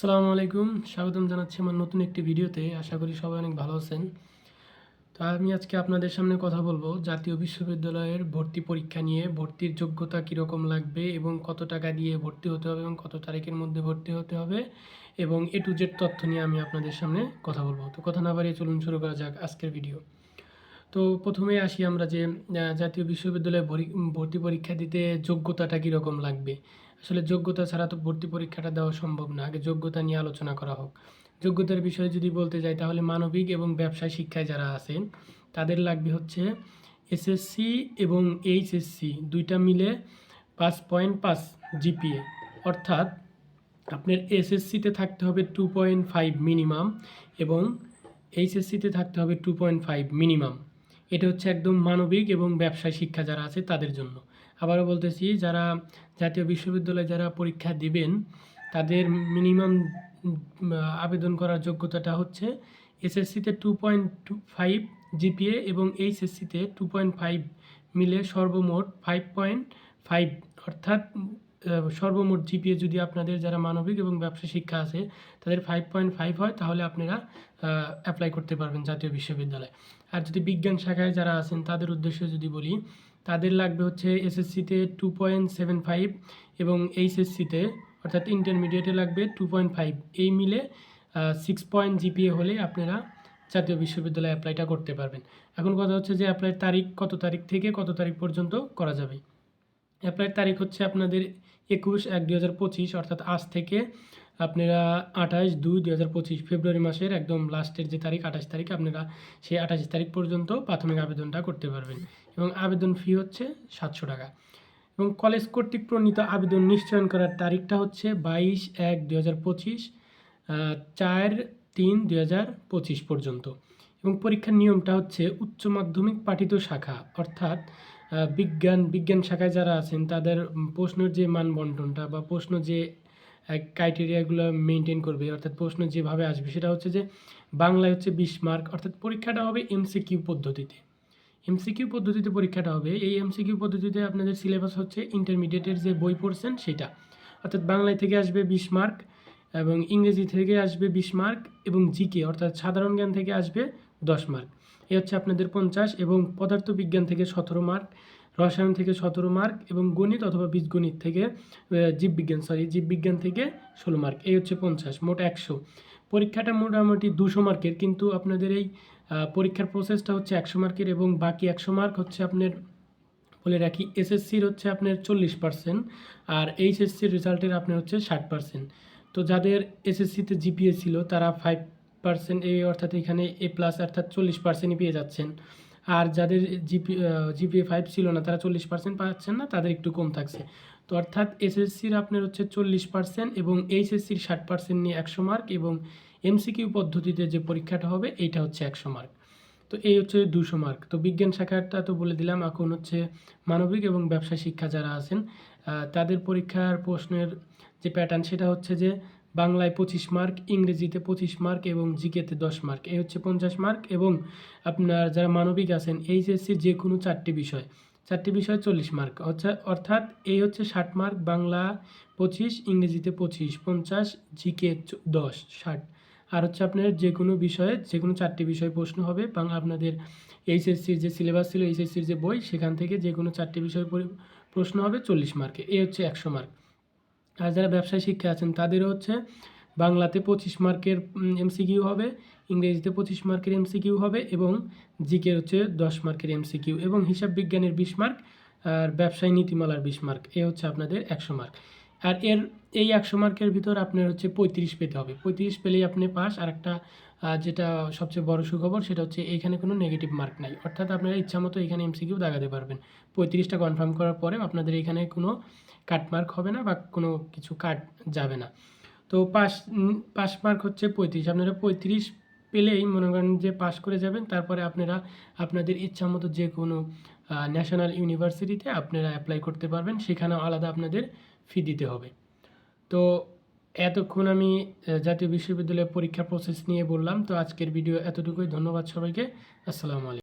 আসসালামু আলাইকুম। স্বাগতম জানাচ্ছি আমার নতুন একটি ভিডিওতে। আশা করি সবাই অনেক ভালো আছেন। তো আমি আজকে আপনাদের সামনে কথা বলব। জাতীয় বিশ্ববিদ্যালয়ের ভর্তি পরীক্ষা নিয়ে ভর্তির যোগ্যতা কীরকম লাগবে এবং কত টাকা দিয়ে ভর্তি হতে হবে এবং কত তারিখের মধ্যে ভর্তি হতে হবে এবং এ টু জেড তথ্য নিয়ে আমি আপনাদের সামনে কথা বলব। তো কথা না বাড়িয়ে চলুন শুরু করা যাক আজকের ভিডিও। তো প্রথমে আসি আমরা যে জাতীয় বিশ্ববিদ্যালয়ে ভরি- ভর্তি পরীক্ষা দিতে যোগ্যতাটা কীরকম লাগবে? আসলে যোগ্যতা ছাড়া তো ভর্তি পরীক্ষাটা দেওয়া সম্ভব না। আগে যোগ্যতা নিয়ে আলোচনা করা হোক। যোগ্যতার বিষয়ে যদি বলতে যাই, তাহলে মানবিক এবং ব্যবসায় শিক্ষায় যারা আছেন, তাদের লাগবে হচ্ছে এসএসসি এবং এইচএসসি, দুইটা মিলে পাঁচ পয়েন্ট পাঁচ জিপিএ। অর্থাৎ আপনার এসএসসিতে থাকতে হবে টু পয়েন্ট ফাইভ মিনিমাম এবং এইচএসসিতে থাকতে হবে টু পয়েন্ট ফাইভ মিনিমাম। এটা হচ্ছে একদম মানবিক এবং ব্যবসায় শিক্ষা যারা আছে, তাদের জন্য। আবারও বলতেছি, যারা জাতীয় বিশ্ববিদ্যালয়ে যারা পরীক্ষা দিবেন, তাদের মিনিমাম আবেদন করার যোগ্যতাটা হচ্ছে এসএসসিতে two point two five GPA এবং এইচএসসিতে টু পয়েন্ট ফাইভ মিলে সর্বমোট ফাইভ পয়েন্ট ফাইভ অর্থাৎ সর্বমোট জিপিএ যদি আপনাদের যারা মানবিক এবং ব্যবসা শিক্ষা আছে, তাদের ফাইভ পয়েন্ট ফাইভ হয়, তাহলে আপনারা অ্যাপ্লাই করতে পারবেন জাতীয় বিশ্ববিদ্যালয়ে। আর যদি বিজ্ঞান শাখায় যারা আছেন, তাদের উদ্দেশ্যে যদি বলি, তাদের লাগবে হচ্ছে এসএসসিতে টু পয়েন্ট সেভেন ফাইভ এবং এইচএসসিতে অর্থাৎ ইন্টারমিডিয়েটে লাগবে টু পয়েন্ট ফাইভ এই মিলে সিক্স পয়েন্ট জিপিএ হলে আপনারা জাতীয় বিশ্ববিদ্যালয়ে অ্যাপ্লাইটা করতে পারবেন। এখন কথা হচ্ছে যে অ্যাপ্লাইয়ের তারিখ, কত তারিখ থেকে কত তারিখ পর্যন্ত করা যাবে। অ্যাপ্লাইয়ের তারিখ হচ্ছে আপনাদের একুশ এক দুই হাজার পঁচিশ, অর্থাৎ আজ থেকে আপনারা আঠাশ দুই দুই হাজার পঁচিশ ফেব্রুয়ারি মাসের একদম লাস্টের যে তারিখ, আঠাশ তারিখ, আপনারা সেই আঠাশ তারিখ পর্যন্ত প্রাথমিক আবেদনটা করতে পারবেন। এবং আবেদন ফি হচ্ছে সাতশো টাকা। এবং কলেজ কর্তৃক প্রণীত আবেদন নিশ্চয়ন করার তারিখটা হচ্ছে বাইশ এক দুই হাজার পঁচিশ চার তিন দুই হাজার পঁচিশ পর্যন্ত। এবং পরীক্ষার নিয়মটা হচ্ছে উচ্চ মাধ্যমিক পাঠিত শাখা, অর্থাৎ বিজ্ঞান বিজ্ঞান শাখায় যারা আছেন, তাদের প্রশ্নের যে মানবন্টনটা বা প্রশ্ন যে ক্রাইটেরিয়াগুলো মেনটেন করবে, অর্থাৎ প্রশ্ন যেভাবে আসবে, সেটা হচ্ছে যে, বাংলায় হচ্ছে বিশ মার্ক অর্থাৎ পরীক্ষাটা হবে এমসিকিউ পদ্ধতিতে। এমসিকিউ পদ্ধতিতে পরীক্ষাটা হবে, এই এমসিকিউ পদ্ধতিতে আপনাদের সিলেবাস হচ্ছে ইন্টারমিডিয়েটের যে বই পড়ছেন, সেটা। অর্থাৎ বাংলায় থেকে আসবে বিশ মার্ক এবং ইংরেজি থেকে আসবে বিশ মার্ক এবং জিকে অর্থাৎ সাধারণ জ্ঞান থেকে আসবে দশ মার্ক এ হচ্ছে আপনাদের পঞ্চাশ এবং পদার্থবিজ্ঞান থেকে সতেরো মার্ক রসায়ন থেকে সতেরো মার্ক এবং গণিত অথবা বীজগণিত থেকে জীববিজ্ঞান সরি জীববিজ্ঞান থেকে ষোলো মার্ক এই হচ্ছে পঞ্চাশ, মোট একশো। পরীক্ষাটা মোটামুটি দুশো মার্কের কিন্তু আপনাদের এই পরীক্ষার প্রসেসটা হচ্ছে একশো মার্কের এবং বাকি একশো মার্ক হচ্ছে আপনার, বলে রাখি এসএসসির হচ্ছে আপনার চল্লিশ পার্সেন্ট আর এইচএসসির রেজাল্টের আপনার হচ্ছে ষাট পার্সেন্ট তো যাদের এসএসসিতে জিপিএ ছিল, তারা ফাইভ পার্সেন্ট এ অর্থাৎ এখানে এ প্লাস অর্থাৎ চল্লিশ পার্সেন্টই পেয়ে যাচ্ছেন। আর যাদের জিপি জিপিএ ফাইভ ছিল না, তারা চল্লিশ পার্সেন্ট পাচ্ছেন না, তাদের একটু কম থাকছে। তো অর্থাৎ এসএসসির আপনার হচ্ছে চল্লিশ পার্সেন্ট এবং এইচএসসির ষাট পার্সেন্ট নিয়ে একশো মার্ক এবং এমসিকিউ পদ্ধতিতে যে পরীক্ষাটা হবে, এইটা হচ্ছে একশো মার্ক তো এই হচ্ছে দুশো মার্ক তো বিজ্ঞান শাখাটা তো বলে দিলাম, এখন হচ্ছে মানবিক এবং ব্যবসা শিক্ষা যারা আছেন তাদের পরীক্ষার প্রশ্নের যে প্যাটার্ন সেটা হচ্ছে যে বাংলায় পঁচিশ মার্ক, ইংরেজিতে পঁচিশ মার্ক এবং জিকেতে দশ মার্ক। এই হচ্ছে পঞ্চাশ মার্ক এবং আপনার যারা মানবিক আছেন এইচএসসির যে কোনো চারটি বিষয়। চারটি বিষয় চল্লিশ মার্ক। অর্থাৎ এই হচ্ছে ষাট মার্ক, বাংলা পঁচিশ, ইংরেজিতে পঁচিশ, পঞ্চাশ, জিকে দশ, ষাট। আর হচ্ছে আপনার যে কোনো বিষয়ে যে কোনো চারটি বিষয় প্রশ্ন হবে এবং আপনাদের এইচএসসির যে সিলেবাস ছিল এইচএসসির যে বই, সেখান থেকে যে কোনো চারটি বিষয় প্রশ্ন হবে চল্লিশ মার্কে। এই হচ্ছে একশো মার্ক। আর যারা ব্যবসায় শিক্ষা আছেন, তাদেরও হচ্ছে বাংলাতে পঁচিশ মার্কের এমসিকিউ হবে, ইংরেজিতে পঁচিশ মার্কের এমসিকিউ হবে এবং জিকের হচ্ছে দশ মার্কের এমসিকিউ এবং হিসাব বিজ্ঞানের বিশ মার্ক আর ব্যবসায় নীতিমালার বিশ মার্ক। এ হচ্ছে আপনাদের একশো মার্ক। আর এর, এই একশো মার্কের ভিতর আপনার হচ্ছে পঁয়ত্রিশ পেতে হবে। পঁয়ত্রিশ পেলেই আপনি পাস। আর একটা যেটা সবচেয়ে বড় সুখবর সেটা হচ্ছে এখানে কোনো নেগেটিভ মার্ক নাই। অর্থাৎ আপনারা ইচ্ছা মতো এখানে এমসিকিউ দাগাতে পারবেন। পঁয়ত্রিশটা কনফার্ম করার পরে আপনাদের এখানে কোনো কাট মার্ক হবে না বা কোনো কিছু কাট যাবে না। তো পাস পাস মার্ক হচ্ছে পঁয়ত্রিশ। আপনারা পঁয়ত্রিশ পেলেই মনে করেন যে পাস করে যাবেন। তারপরে আপনারা আপনাদের ইচ্ছা মতো যে কোনো ন্যাশনাল ইউনিভার্সিটিতে আপনারা অ্যাপ্লাই করতে পারবেন। সেখানেও আলাদা আপনাদের ফি দিতে হবে। তো এতক্ষণ আমি জাতীয় বিশ্ববিদ্যালয়ের পরীক্ষা প্রসেস নিয়ে বললাম। তো আজকের ভিডিও এতটুকুই। ধন্যবাদ সবাইকে। আসসালামু আলাইকুম।